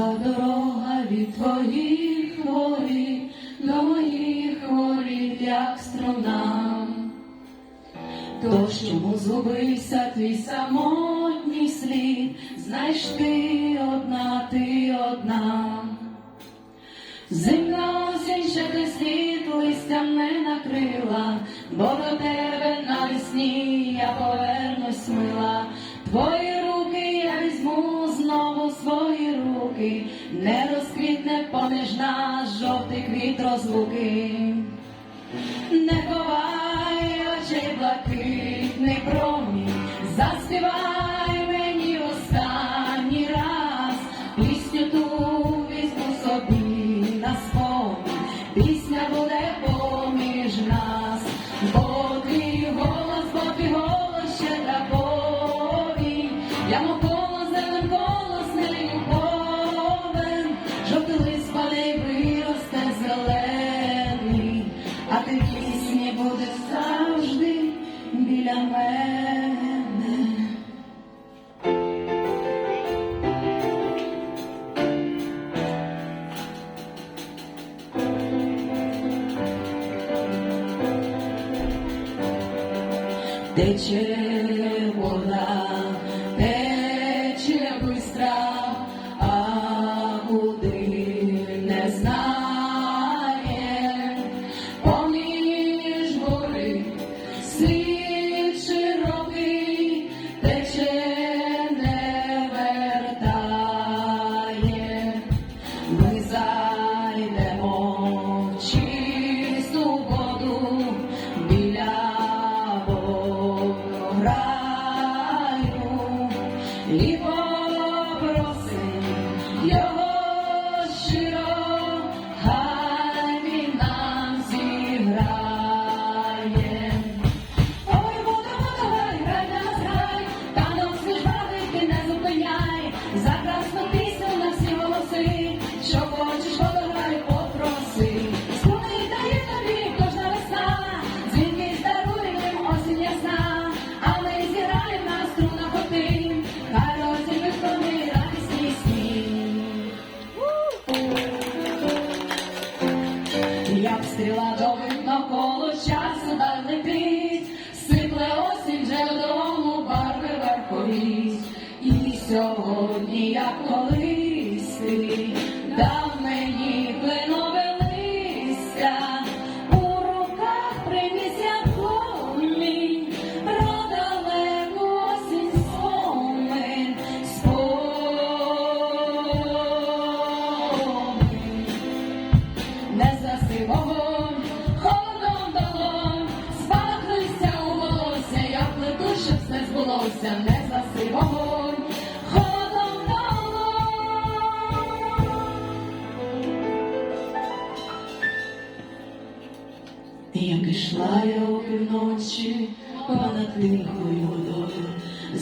Довга дорога від твоїх хворі до моїх хворі, як струна, то чому згубився твій самотній слід, знаєш ти одна, ти одна, земля осінчати слід листям не накрила, бо до тебе навесні я поверну. розлуки, не ховай очей блаки. they change.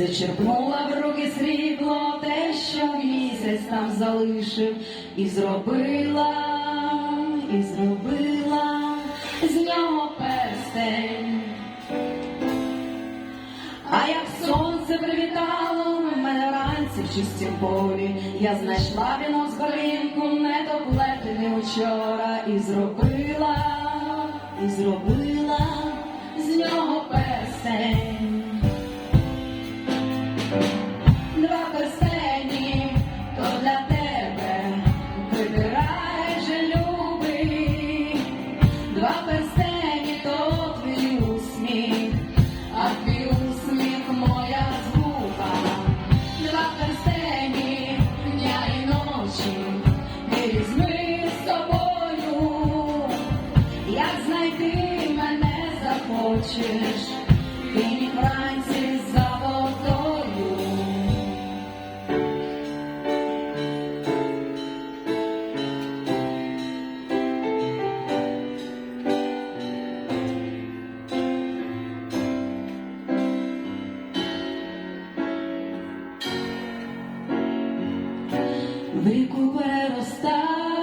Зачерпнула в руки срібло те, що місяць там залишив, і зробила, і зробила з нього перстень. А як сонце привітало мене ранці в чистім полі, я знайшла віно з баринку, не доплетене учора і зробила, і зробила з нього перстень. в ріку переростає.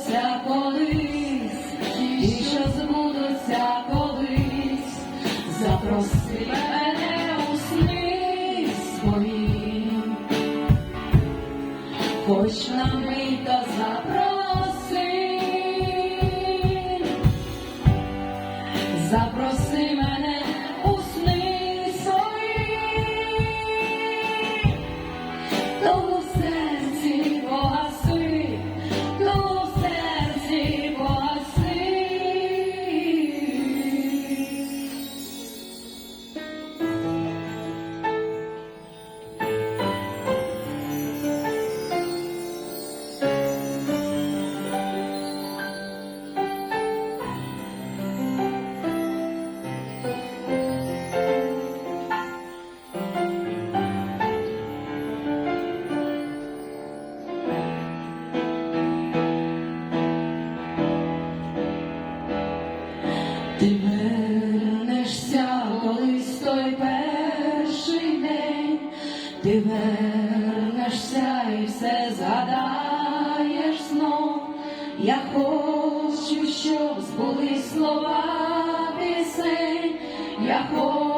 збудуться колись, і що збудуться колись, запроси мене у сни свої, хоч нам. повернешся і все згадаєш знов, я хочу, щоб збулись слова пісень, я хочу.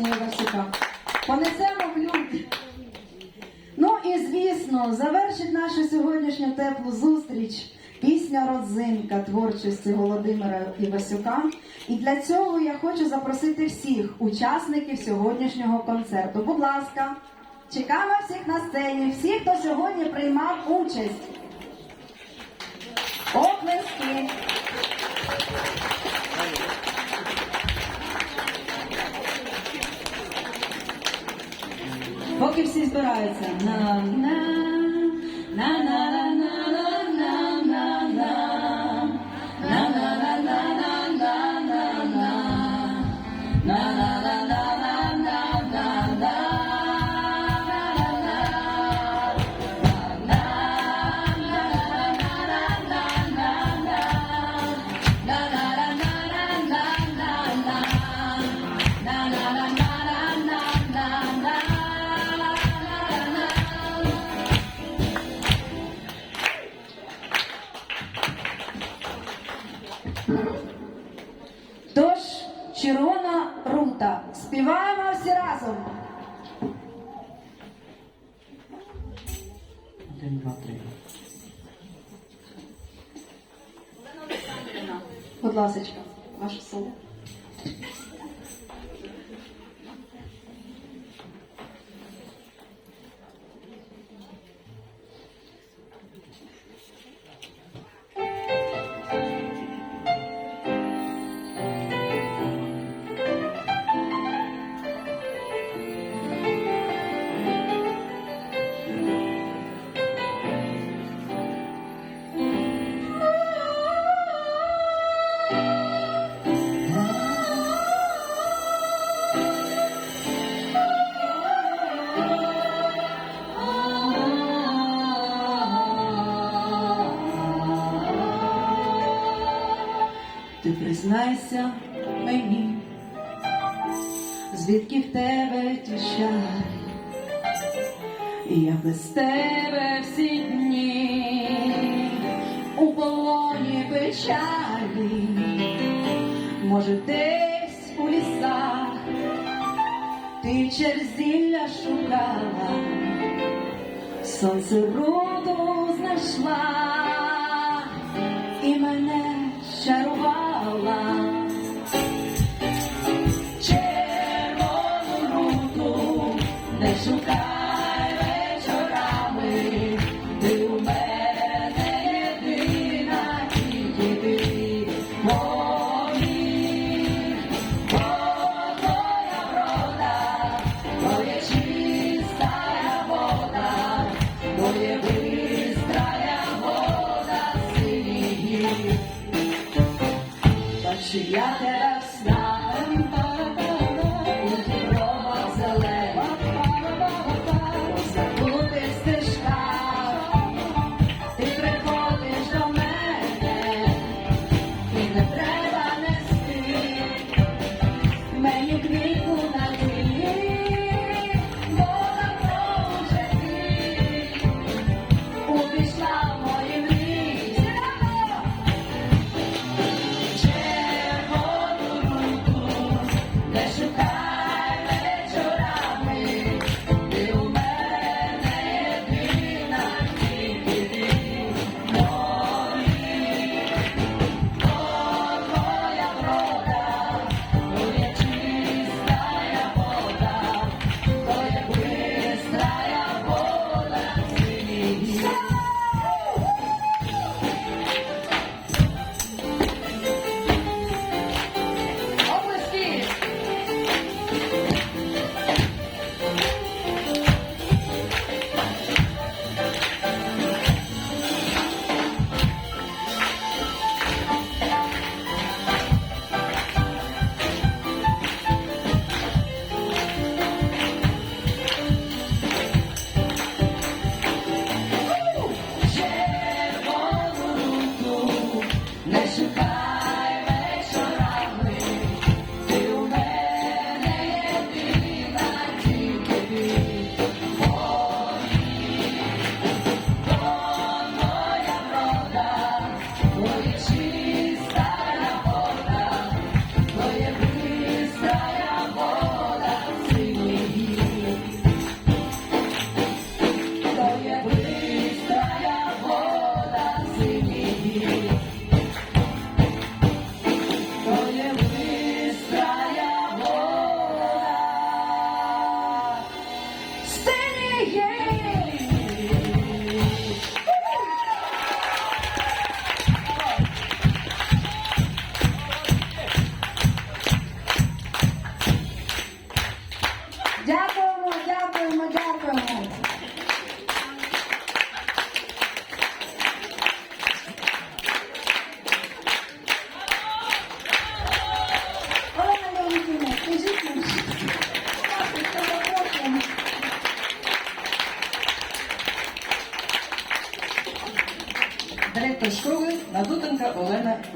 осінню Понесемо в люди. Ну і звісно, завершить нашу сьогоднішню теплу зустріч пісня родзинка творчості Володимира Івасюка. І для цього я хочу запросити всіх учасників сьогоднішнього концерту. Будь ласка, чекаємо всіх на сцені, всіх, хто сьогодні приймав участь. Оплески! поки всі збираються. На на на на Признайся мені, звідки в тебе ті чари, я без тебе всі дні. У полоні печалі, може, десь у лісах. Ти черзілля шукала, сонце роду знайшла. не шукай вечорами, ти у мене єдина, мої, О, твоя врода, твоя чиста бистрая вода сині.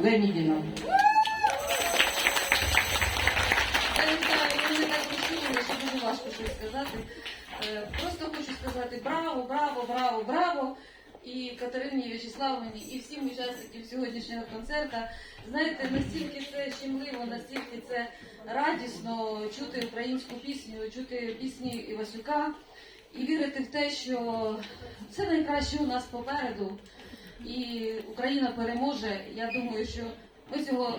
Не мене так розчулили, що дуже важко щось сказати. Просто хочу сказати браво, браво, браво, браво. І Катерині В'ячеславовні, і всім учасникам сьогоднішнього концерту. Знаєте, настільки це щемливо, настільки це радісно чути українську пісню, чути пісні Івасюка і вірити в те, що все найкраще у нас попереду, і Україна переможе. Я думаю, що ми цього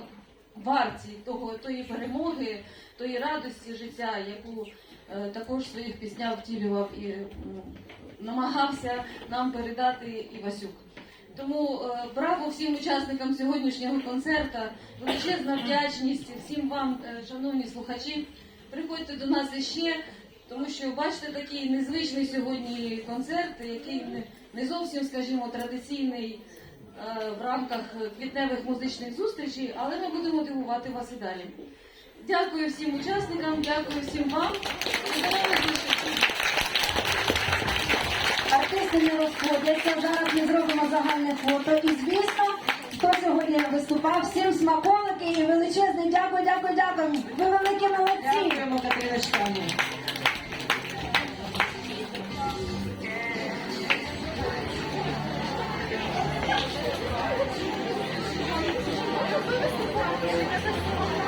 варті того, тої перемоги, тої радості життя, яку е, також своїх піснях втілював і м, намагався нам передати Івасюк. Тому е, браво всім учасникам сьогоднішнього концерту, величезна вдячність всім вам, е, шановні слухачі. Приходьте до нас іще, тому що бачите такий незвичний сьогодні концерт, який не, зовсім, скажімо, традиційний е, в рамках квітневих музичних зустрічей, але ми будемо дивувати вас і далі. Дякую всім учасникам, дякую всім вам. Артисти не розходяться. Зараз ми зробимо загальне фото. І звісно, хто сьогодні виступав, всім смаколики і величезне дякую, дякую, дякую. Ви великі молодці. Дякуємо, Катерина Штані. やめてください。